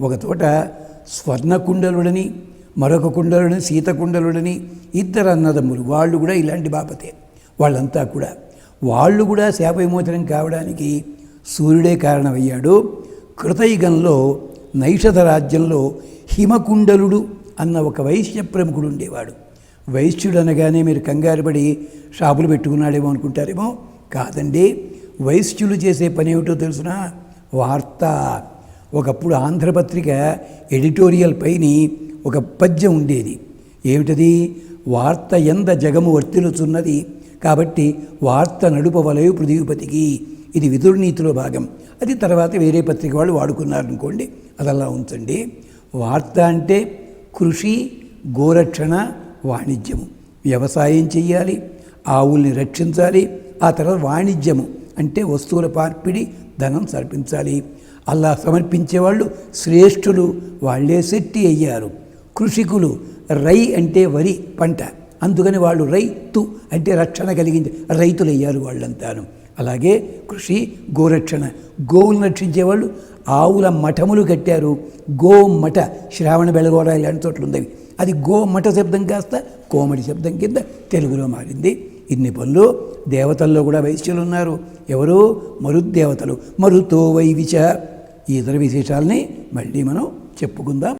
ఒక చోట స్వర్ణకుండలుడని మరొక కుండలుడని సీతకుండలుడని ఇద్దరు అన్నదమ్ములు వాళ్ళు కూడా ఇలాంటి బాపతే. వాళ్ళంతా కూడా. వాళ్ళు కూడా శాప విమోచనం కావడానికి సూర్యుడే కారణమయ్యాడు. కృతయుగంలో నైషధ రాజ్యంలో హిమకుండలుడు అన్న ఒక వైశ్య ప్రముఖుడు ఉండేవాడు. వైశ్యుడు అనగానే మీరు కంగారు పడి షాపులు పెట్టుకున్నాడేమో అనుకుంటారేమో? కాదండి. వైశ్యులు చేసే పని ఏమిటో తెలుసునా? వార్త. ఒకప్పుడు ఆంధ్రపత్రిక ఎడిటోరియల్ పైని ఒక పద్యం ఉండేది. ఏమిటది? వార్త ఎంద జగము వర్తిలుచున్నది కాబట్టి వార్త నడుపవలయు పృథివీపతికి ఇది విదుర్నీతిలో భాగం. అది తర్వాత వేరే పత్రిక వాళ్ళు వాడుకున్నారనుకోండి అది అలా ఉంచండి. వార్త అంటే కృషి గోరక్షణ వాణిజ్యము. వ్యవసాయం చెయ్యాలి ఆవుల్ని రక్షించాలి ఆ తర్వాత వాణిజ్యము. అంటే వస్తువుల మార్పిడి ధనం సమర్పించాలి. అలా సమర్పించేవాళ్ళు శ్రేష్ఠులు వాళ్ళే శెట్టి అయ్యారు. కృషికులు రై అంటే వరి పంట. అందుకని వాళ్ళు రైతు అంటే రక్షణ కలిగించే రైతులు అయ్యారు వాళ్ళంతాను. అలాగే కృషి గోరక్షణ. గోవులను రక్షించేవాళ్ళు ఆవుల మఠములు కట్టారు. గో మఠ శ్రావణ బెళగోడ ఇలాంటి చోట్ల ఉంది అది గోమఠ శబ్దం కాస్త కోమటి శబ్దం కింద తెలుగులో మారింది. ఇన్ని పనులు దేవతల్లో కూడా వైశ్యులు ఉన్నారు. ఎవరు? మరుద్దేవతలు. మరుతో వైవిచ ఈ ఇతర విశేషాలని మళ్ళీ మనం చెప్పుకుందాం.